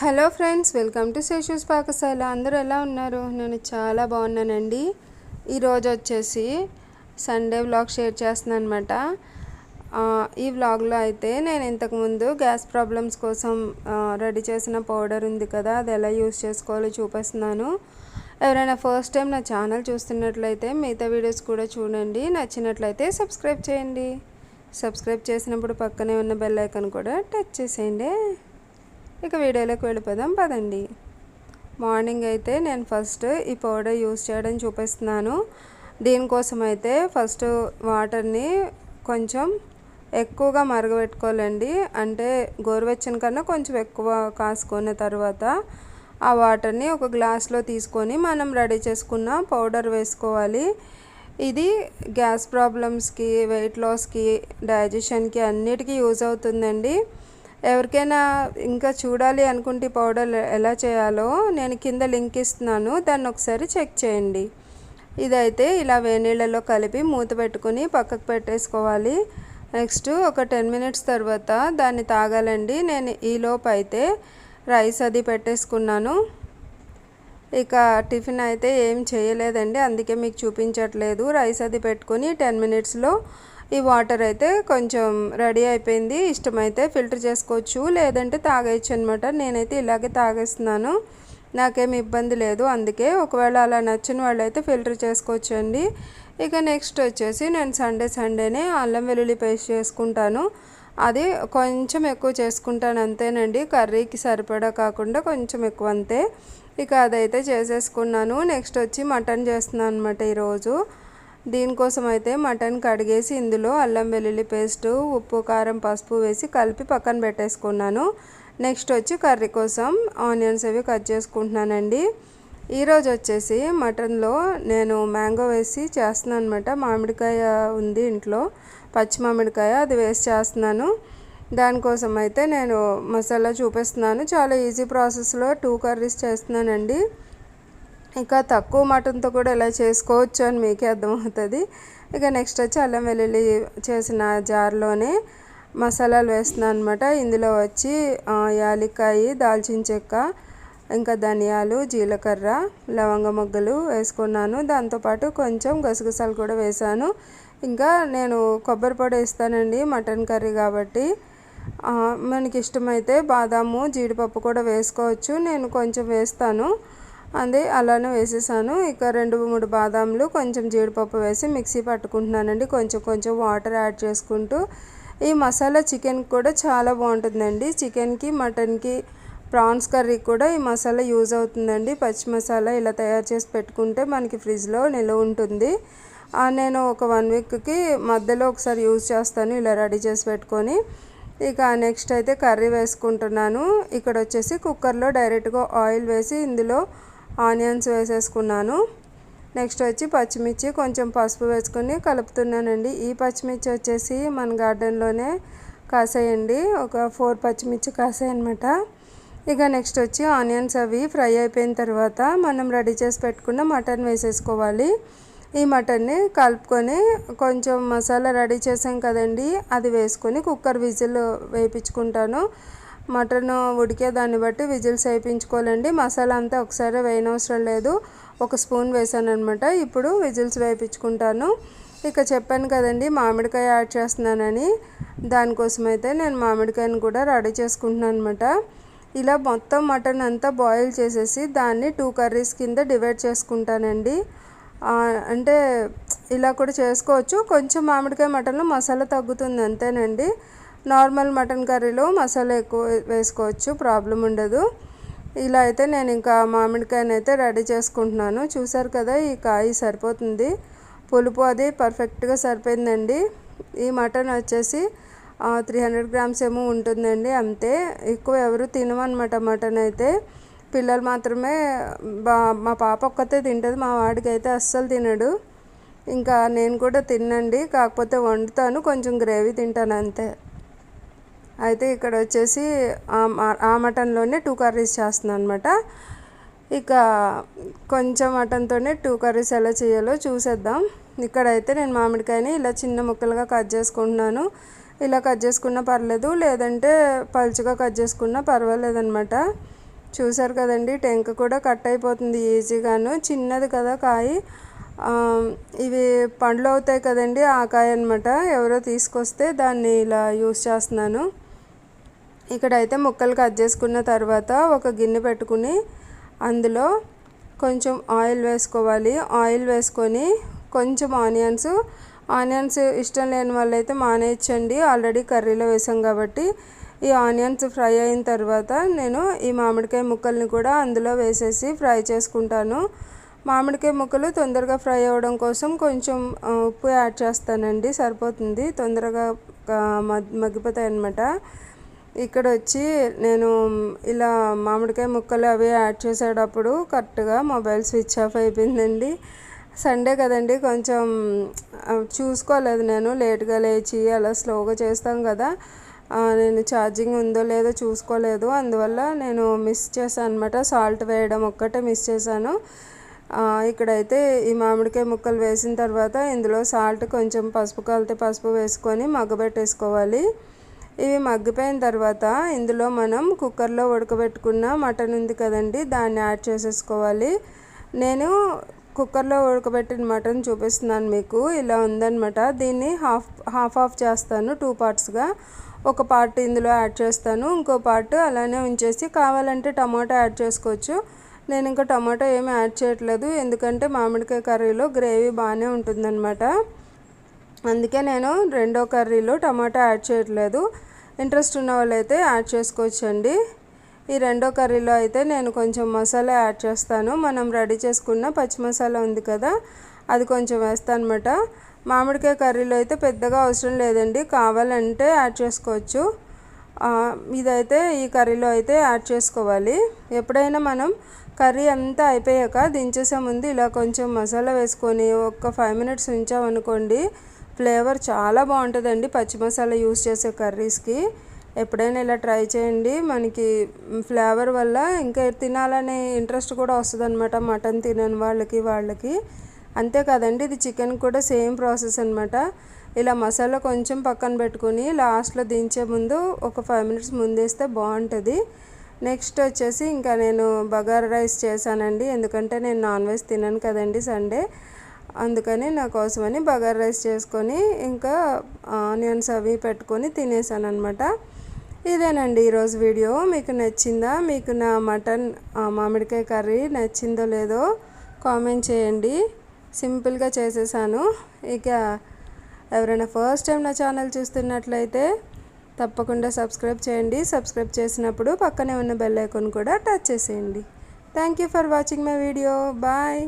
Hello friends welcome to Seshu's Pakasala. అందరూ ఎలా ఉన్నారు? నేను చాలా బాగున్నానండి. ఈరోజు వచ్చేసి సండే వ్లాగ్ షేర్ చేస్తున్నాను అనమాట ఈ వ్లాగ్లో అయితే నేను ఇంతకుముందు గ్యాస్ ప్రాబ్లమ్స్ కోసం రెడీ చేసిన పౌడర్ ఉంది కదా అది ఎలా యూస్ చేసుకోవాలో చూపిస్తున్నాను. ఎవరైనా ఫస్ట్ టైం నా ఛానల్ చూస్తున్నట్లయితే మిగతా వీడియోస్ కూడా చూడండి. నచ్చినట్లయితే సబ్స్క్రైబ్ చేయండి. సబ్స్క్రైబ్ చేసినప్పుడు పక్కనే ఉన్న బెల్ ఐకాన్ కూడా టచ్ చేసేయండి. ఇక వీడియోలోకి వెళ్ళిపోదాం పదండి. మార్నింగ్ అయితే నేను ఫస్ట్ ఈ పౌడర్ యూస్ చేయడం చూపిస్తున్నాను. దీనికోసం అయితే ఫస్ట్ వాటర్ని కొంచెం ఎక్కువగా మరగబెట్టుకోవాలండి. అంటే గోరువెచ్చని కన్నా కొంచెం ఎక్కువ కాసుకున్న తర్వాత ఆ వాటర్ని ఒక గ్లాస్లో తీసుకొని మనం రెడీ చేసుకున్న పౌడర్ వేసుకోవాలి. ఇది గ్యాస్ ప్రాబ్లమ్స్కి వెయిట్ లాస్కి డైజెషన్కి అన్నిటికీ యూజ్ అవుతుందండి. ఎవరికైనా ఇంకా చూడాలి అనుకుంటే పౌడర్ ఎలా చేయాలో నేను కింద లింక్ ఇస్తున్నాను దాన్ని ఒకసారి చెక్ చేయండి. ఇదైతే ఇలా వేనీళ్ళలో కలిపి మూత పెట్టుకుని పక్కకు పెట్టేసుకోవాలి. నెక్స్ట్ ఒక టెన్ మినిట్స్ తర్వాత దాన్ని తాగాలండి. నేను ఈలోపు అయితే రైస్ అది పెట్టేసుకున్నాను. ఇక టిఫిన్ అయితే ఏం చేయలేదండి అందుకే మీకు చూపించట్లేదు. రైస్ అది పెట్టుకొని టెన్ మినిట్స్లో ఈ వాటర్ అయితే కొంచెం రెడీ అయిపోయింది. ఇష్టమైతే ఫిల్టర్ చేసుకోవచ్చు. లేదంటే తాగేయచ్చు అనమాట నేనైతే ఇలాగే తాగేస్తున్నాను. నాకేం ఇబ్బంది లేదు. అందుకే ఒకవేళ అలా నచ్చిన వాళ్ళైతే ఫిల్టర్ చేసుకోవచ్చు అండి. ఇక నెక్స్ట్ వచ్చేసి నేను సండే సండేనే అల్లం వెల్లుల్లి పేస్ట్ చేసుకుంటాను. అది కొంచెం ఎక్కువ చేసుకుంటాను అంతేనండి. కర్రీకి సరిపడా కాకుండా కొంచెం ఎక్కువ అంతే. ఇక అదైతే చేసేసుకున్నాను. నెక్స్ట్ వచ్చి మటన్ చేస్తున్నాను అనమాట ఈరోజు. దీనికోసం అయితే మటన్ కడిగేసి ఇందులో అల్లం వెల్లుల్లి పేస్టు ఉప్పు కారం పసుపు వేసి కలిపి పక్కన పెట్టేసుకున్నాను. నెక్స్ట్ వచ్చి కర్రీ కోసం ఆనియన్స్ అవి కట్ చేసుకుంటున్నానండి. ఈరోజు వచ్చేసి మటన్లో నేను మ్యాంగో వేసి చేస్తున్నాను అనమాట మామిడికాయ ఉంది ఇంట్లో పచ్చి మామిడికాయ అది వేసి చేస్తున్నాను. దానికోసం అయితే నేను మసాలా చూపిస్తున్నాను. చాలా ఈజీ ప్రాసెస్లో టూ కర్రీస్ చేస్తున్నానండి. ఇంకా తక్కువ మటన్తో కూడా ఇలా చేసుకోవచ్చు అని మీకే అర్థమవుతుంది. ఇక నెక్స్ట్ వచ్చి అల్లం వెల్లుల్లి చేసిన జార్లోనే మసాలాలు వేస్తున్నాను అనమాట ఇందులో వచ్చి యాలికాయి దాల్చిన చెక్క ఇంకా ధనియాలు జీలకర్ర లవంగ మొగ్గలు వేసుకున్నాను. దాంతోపాటు కొంచెం గసగసాలు కూడా వేసాను ఇంకా నేను కొబ్బరి పొడి వేస్తానండి మటన్ కర్రీ కాబట్టి. మనకి ఇష్టమైతే బాదాము జీడిపప్పు కూడా వేసుకోవచ్చు. నేను కొంచెం వేస్తాను. అదే అలానే వేసేసాను. ఇక రెండు మూడు బాదాంలు కొంచెం జీడిపప్పు వేసి మిక్సీ పట్టుకుంటున్నానండి. కొంచెం కొంచెం వాటర్ యాడ్ చేసుకుంటూ ఈ మసాలా చికెన్ కూడా చాలా బాగుంటుందండి. చికెన్కి మటన్కి ప్రాన్స్ కర్రీ కూడా ఈ మసాలా యూజ్ అవుతుందండి. పచ్చి మసాలా ఇలా తయారు చేసి పెట్టుకుంటే మనకి ఫ్రిడ్జ్లో నిల్వ ఉంటుంది. నేను ఒక వన్ వీక్కి మధ్యలో ఒకసారి యూజ్ చేస్తాను ఇలా రెడీ చేసి పెట్టుకొని. ఇక నెక్స్ట్ అయితే కర్రీ వేసుకుంటున్నాను. ఇక్కడ వచ్చేసి కుక్కర్లో డైరెక్ట్గా ఆయిల్ వేసి ఇందులో ఆనియన్స్ వేసేసుకున్నాను. నెక్స్ట్ వచ్చి పచ్చిమిర్చి కొంచెం పసుపు వేసుకొని కలుపుతున్నానండి. ఈ పచ్చిమిర్చి వచ్చేసి మన గార్డెన్లోనే కాసేయండి. ఒక ఫోర్ పచ్చిమిర్చి కాసాయి అనమాట ఇక నెక్స్ట్ వచ్చి ఆనియన్స్ అవి ఫ్రై అయిపోయిన తర్వాత మనం రెడీ చేసి పెట్టుకున్న మటన్ వేసేసుకోవాలి. ఈ మటన్ని కలుపుకొని కొంచెం మసాలా రెడీ చేసాం కదండి అది వేసుకొని కుక్కర్ విజిల్ వేయించుకుంటాను. మటన్ ఉడికే దాన్ని బట్టి విజిల్స్ వేయించుకోవాలండి. మసాలా అంతా ఒకసారి వేయనవసరం లేదు. ఒక స్పూన్ వేసాను అనమాట ఇప్పుడు విజిల్స్ వేయించుకుంటాను. ఇక చెప్పాను కదండి మామిడికాయ యాడ్ చేస్తున్నానని. దానికోసం అయితే నేను మామిడికాయను కూడా రెడీ చేసుకుంటున్నాను అనమాట ఇలా మొత్తం మటన్ అంతా బాయిల్ చేసేసి దాన్ని టూ కర్రీస్ కింద డివైడ్ చేసుకుంటానండి. అంటే ఇలా కూడా చేసుకోవచ్చు. కొంచెం మామిడికాయ మటన్లో మసాలా తగ్గుతుంది అంతేనండి. నార్మల్ మటన్ కర్రీలో మసాలా ఎక్కువ వేసుకోవచ్చు ప్రాబ్లం ఉండదు. ఇలా అయితే నేను ఇంకా మామిడికాయని అయితే రెడీ చేసుకుంటున్నాను. చూసారు కదా ఈ కాయ సరిపోతుంది. పులుపు అది పర్ఫెక్ట్గా సరిపోయిందండి. ఈ మటన్ వచ్చేసి త్రీ హండ్రెడ్ గ్రామ్స్ ఏమో ఉంటుందండి అంతే. ఎక్కువ ఎవరు తినమన్నమాట మటన్ అయితే. పిల్లలు మాత్రమే బా మా పాప ఒక్కతే తింటుంది మా వాడికి అయితే అస్సలు తినడు. ఇంకా నేను కూడా తినండి కాకపోతే వండుతాను కొంచెం గ్రేవీ తింటాను అంతే. అయితే ఇక్కడ వచ్చేసి ఆ మటన్లోనే టూ కర్రీస్ చేస్తున్నాను అనమాట ఇక కొంచెం మటన్తోనే టూ కర్రీస్ ఎలా చేయాలో చూసేద్దాం. ఇక్కడైతే నేను మామిడికాయని ఇలా చిన్న ముక్కలుగా కట్ చేసుకుంటున్నాను. ఇలా కట్ చేసుకున్నా పర్లేదు లేదంటే పలుచగా కట్ చేసుకున్నా పర్వాలేదనమాట చూసారు కదండి టెంక కూడా కట్ అయిపోతుంది ఈజీగాను. చిన్నది కదా కాయ. ఇవి పండ్లు అవుతాయి కదండి ఆ కాయ అనమాట ఎవరో తీసుకొస్తే దాన్ని ఇలా యూస్ చేస్తున్నాను. ఇక్కడైతే ముక్కలు కట్ చేసుకున్న తర్వాత ఒక గిన్నె పెట్టుకుని అందులో కొంచెం ఆయిల్ వేసుకోవాలి. ఆయిల్ వేసుకొని కొంచెం ఆనియన్స్ ఆనియన్స్ ఇష్టం లేని వాళ్ళైతే మానేయచ్చండి. ఆల్రెడీ కర్రీలో వేసాం కాబట్టి ఈ ఆనియన్స్ ఫ్రై అయిన తర్వాత నేను ఈ మామిడికాయ ముక్కల్ని కూడా అందులో వేసేసి ఫ్రై చేసుకుంటాను. మామిడికాయ ముక్కలు తొందరగా ఫ్రై అవ్వడం కోసం కొంచెం ఉప్పు యాడ్ చేస్తానండి. సరిపోతుంది. తొందరగా మగ్గిపోతాయి అన్నమాట ఇక్కడ వచ్చి నేను ఇలా మామిడికాయ ముక్కలు అవి యాడ్ చేసేటప్పుడు కరెక్ట్గా మొబైల్ స్విచ్ ఆఫ్ అయిపోయిందండి. సండే కదండి కొంచెం చూసుకోలేదు నేను. లేట్గా లేచి అలా స్లోగా చేస్తాం కదా. నేను ఛార్జింగ్ ఉందో లేదో చూసుకోలేదు. అందువల్ల నేను మిస్ చేశాను అనమాట సాల్ట్ వేయడం ఒక్కటే మిస్ చేశాను. ఇక్కడైతే ఈ మామిడికాయ ముక్కలు వేసిన తర్వాత ఇందులో సాల్ట్ కొంచెం పసుపు కలితే పసుపు వేసుకొని మగ్గబెట్టేసుకోవాలి. ఇవి మగ్గిపోయిన తర్వాత ఇందులో మనం కుక్కర్లో ఉడకబెట్టుకున్న మటన్ ఉంది కదండి దాన్ని యాడ్ చేసేసుకోవాలి. నేను కుక్కర్లో ఉడకబెట్టిన మటన్ చూపిస్తున్నాను మీకు ఇలా ఉందనమాట దీన్ని హాఫ్ హాఫ్ ఆఫ్ చేస్తాను టూ పార్ట్స్గా. ఒక పార్ట్ ఇందులో యాడ్ చేస్తాను ఇంకో పార్ట్ అలానే ఉంచేసి కావాలంటే టమాటా యాడ్ చేసుకోవచ్చు. నేను ఇంకా టమాటా ఏమీ యాడ్ చేయట్లేదు ఎందుకంటే మామిడికాయ కర్రీలో గ్రేవీ బాగానే ఉంటుందన్నమాట. అందుకే నేను రెండో కర్రీలో టమాటా యాడ్ చేయట్లేదు. ఇంట్రెస్ట్ ఉన్న వాళ్ళైతే యాడ్ చేసుకోవచ్చండి. ఈ రెండో కర్రీలో అయితే నేను కొంచెం మసాలా యాడ్ చేస్తాను. మనం రెడీ చేసుకున్న పచ్చి మసాలా ఉంది కదా అది కొంచెం వేస్తాను అనమాట మామిడికాయ కర్రీలో అయితే పెద్దగా అవసరం లేదండి. కావాలంటే యాడ్ చేసుకోవచ్చు. ఇదైతే ఈ కర్రీలో అయితే యాడ్ చేసుకోవాలి. ఎప్పుడైనా మనం కర్రీ అంతా అయిపోయాక దించేసే ముందు ఇలా కొంచెం మసాలా వేసుకొని ఒక ఫైవ్ మినిట్స్ ఉంచామనుకోండి ఫ్లేవర్ చాలా బాగుంటుందండి. పచ్చి మసాలా యూస్ చేసే కర్రీస్కి. ఎప్పుడైనా ఇలా ట్రై చేయండి. మనకి ఫ్లేవర్ వల్ల ఇంకా తినాలనే ఇంట్రెస్ట్ కూడా వస్తుంది అనమాట మటన్ తినని వాళ్ళకి వాళ్ళకి. అంతేకాదండి ఇది చికెన్ కూడా సేమ్ ప్రాసెస్ అనమాట ఇలా మసాలా కొంచెం పక్కన పెట్టుకుని లాస్ట్లో దించే ముందు ఒక ఫైవ్ మినిట్స్ ముందేస్తే బాగుంటుంది. నెక్స్ట్ వచ్చేసి ఇంకా నేను బగారా రైస్ చేశానండి. ఎందుకంటే నేను నాన్ వెజ్ తినను కదండి సండే. అందుకని నా కోసమని బగార్ రైస్ చేసుకొని ఇంకా ఆనియన్స్ అవి పెట్టుకొని తినేసాను అనమాట ఇదేనండి ఈరోజు వీడియో. మీకు నచ్చిందా? మీకు నా మటన్ మామిడికాయ కర్రీ నచ్చిందో లేదో కామెంట్ చేయండి. సింపుల్గా చేసేసాను. ఇక ఎవరైనా ఫస్ట్ టైం నా ఛానల్ చూస్తున్నట్లయితే తప్పకుండా సబ్స్క్రైబ్ చేయండి. సబ్స్క్రైబ్ చేసినప్పుడు పక్కనే ఉన్న బెల్ ఐకాన్ కూడా టచ్ చేసేయండి. Thank you for watching my video. Bye.